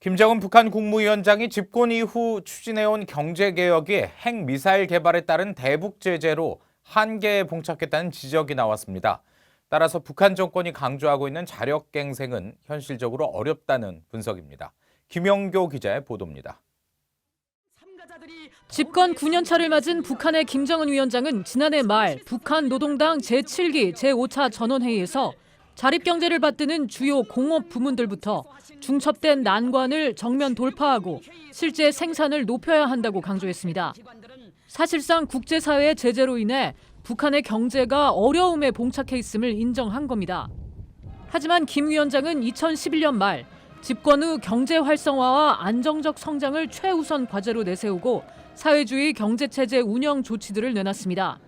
김정은 북한 국무위원장이 집권 이후 추진해온 경제개혁이 핵미사일 개발에 따른 대북 제재로 한계에 봉착했다는 지적이 나왔습니다. 따라서 북한 정권이 강조하고 있는 자력갱생은 현실적으로 어렵다는 분석입니다. 김영교 기자의 보도입니다. 집권 9년 차를 맞은 북한의 김정은 위원장은 지난해 말 북한 노동당 제7기 제5차 전원회의에서 자립경제를 받드는 주요 공업 부문들부터 중첩된 난관을 정면 돌파하고 실제 생산을 높여야 한다고 강조했습니다. 사실상 국제사회의 제재로 인해 북한의 경제가 어려움에 봉착해 있음을 인정한 겁니다. 하지만 김 위원장은 2011년 말 집권 후 경제 활성화와 안정적 성장을 최우선 과제로 내세우고 사회주의 경제 체제 운영 조치들을 내놨습니다.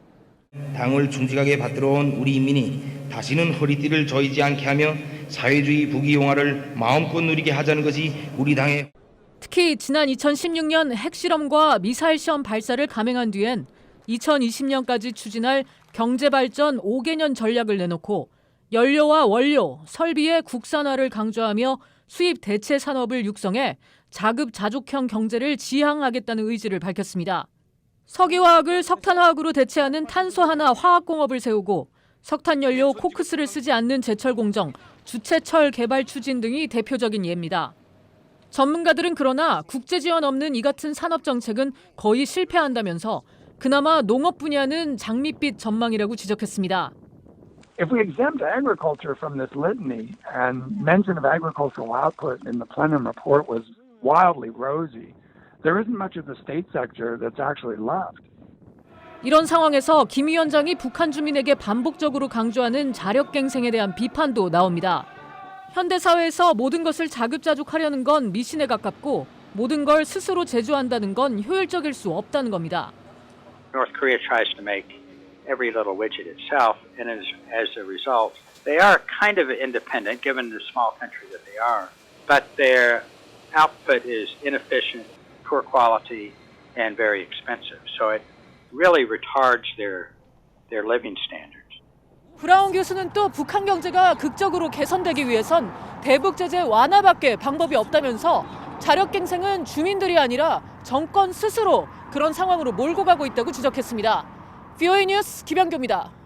당을 중직하게 받들어온 우리 인민이 다시는 허리띠를 저이지 않게 하며 사회주의 부귀영화를 마음껏 누리게 하자는 것이 우리 당의 특히 지난 2016년 핵실험과 미사일 시험 발사를 감행한 뒤엔 2020년까지 추진할 경제발전 5개년 전략을 내놓고 연료와 원료, 설비의 국산화를 강조하며 수입 대체 산업을 육성해 자급자족형 경제를 지향하겠다는 의지를 밝혔습니다. 석유화학을 석탄화학으로 대체하는 탄소하나 화학공업을 세우고 석탄 연료 코크스를 쓰지 않는 제철 공정, 주체철 개발 추진 등이 대표적인 예입니다. 전문가들은 그러나 국제 지원 없는 이 같은 산업 정책은 거의 실패한다면서 그나마 농업 분야는 장밋빛 전망이라고 지적했습니다. if we exempt agriculture from this litany, and mention of agricultural output in the plenum report was wildly rosy, there isn't much of the state sector that's actually left. 이런 상황에서 김 위원장이 북한 주민에게 반복적으로 강조하는 자력갱생에 대한 비판도 나옵니다. 현대 사회에서 모든 것을 자급자족하려는 건 미신에 가깝고 모든 걸 스스로 제조한다는 건 효율적일 수 없다는 겁니다. North Korea tries to make every little widget itself, and as, as a result, they are kind of independent given the small country that they are. But their output is inefficient, poor quality, and very expensive. So it really retards their, their living standards. 브라운 교수는 또 북한 경제가 극적으로 개선되기 위해선 대북 제재 완화밖에 방법이 없다면서 자력갱생은 주민들이 아니라 정권 스스로 그런 상황으로 몰고 가고 있다고 지적했습니다. VOA 뉴스 김영교입니다.